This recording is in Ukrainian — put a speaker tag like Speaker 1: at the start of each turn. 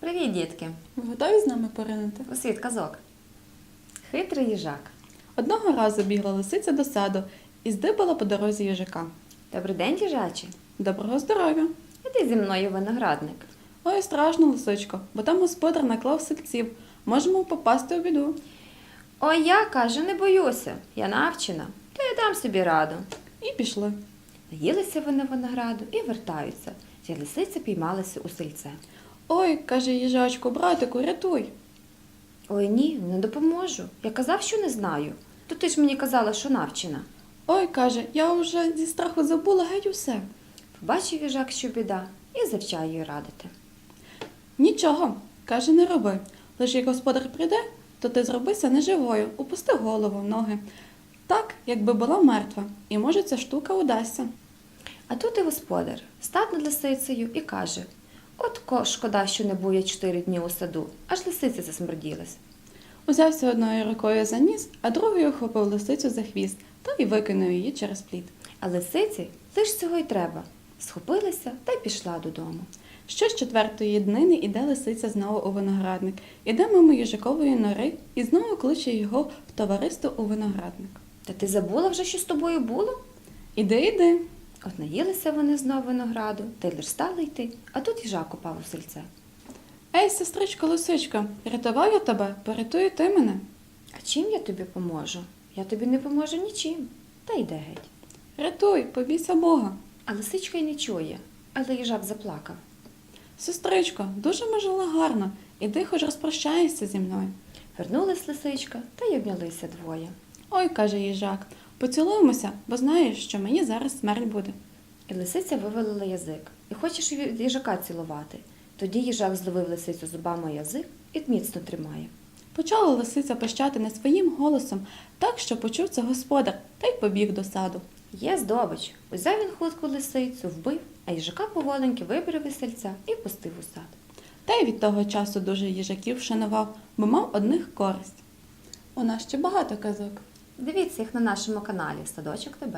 Speaker 1: Привіт, дітки!
Speaker 2: Ви готові з нами поринути?
Speaker 1: У світ казок. Хитрий їжак.
Speaker 2: Одного разу бігла лисиця до саду і здибала по дорозі їжака.
Speaker 1: Добрий день, їжачі.
Speaker 2: Доброго здоров'я!
Speaker 1: Іди зі мною виноградник.
Speaker 2: Ой, страшно, лисичко, бо там господар наклав сельців. Можемо попасти у біду.
Speaker 1: Ой, я кажу, не боюся. Я навчена, то я дам собі раду.
Speaker 2: І пішли.
Speaker 1: Наїлися вони винограду і вертаються. Ті лисиця піймалася у сельце.
Speaker 2: Ой, каже їжачку, братику, рятуй.
Speaker 1: Ой, ні, не допоможу. Я казав, що не знаю. То ти ж мені казала, що навчена.
Speaker 2: Ой, каже, я вже зі страху забула геть усе.
Speaker 1: Побачив їжак, що біда, і завчає їй радити.
Speaker 2: Нічого, каже, не роби. Лиш як господар прийде, то ти зробися неживою, упусти голову, ноги. Так, якби була мертва, і може ця штука удасться.
Speaker 1: А тут і господар став над лисицею і каже: От ко шкода, що не був я чотири дні у саду, аж лисиця засмерділась.
Speaker 2: Узявся одною рукою за ніс, а другою охопив лисицю за хвіст та й викинув її через плід.
Speaker 1: А лисиці лиш цього й треба. Схопилася та й пішла додому.
Speaker 2: Що з четвертої днини іде лисиця знову у виноградник, іде мимо їжакової нори і знову кличе його в товариство у виноградник.
Speaker 1: Та ти забула вже, що з тобою було?
Speaker 2: Іди, іди.
Speaker 1: От наїлися вони знов винограду, та й лиш стали йти, а тут їжак упав у сельце.
Speaker 2: Ей, сестричко лисичко, рятував я тебе, порятуй ти мене.
Speaker 1: А чим я тобі поможу? Я тобі не поможу нічим. Та йде геть.
Speaker 2: Рятуй, побійся Бога.
Speaker 1: А лисичка й не чує, але їжак заплакав.
Speaker 2: Сестричко, дуже ми жили гарно. Іди хоч розпрощаєшся зі мною.
Speaker 1: Вернулась лисичка та й обнялися двоє.
Speaker 2: Ой, каже їжак, поцілуємося, бо знаєш, що мені зараз смерть буде.
Speaker 1: І лисиця вивалила язик. І хочеш їжака цілувати. Тоді їжак зловив лисицю зубами язик і міцно тримає.
Speaker 2: Почала лисиця пищати не своїм голосом, так що почув це господар, та й побіг до саду.
Speaker 1: Є здобич. Узяв він хутку лисицю, вбив, а їжака поволеньки вибрав із сельця і пустив у сад.
Speaker 2: Та й від того часу дуже їжаків шанував, бо мав одних користь. У нас ще багато казок.
Speaker 1: Дивіться їх на нашому каналі Садочок ТБ.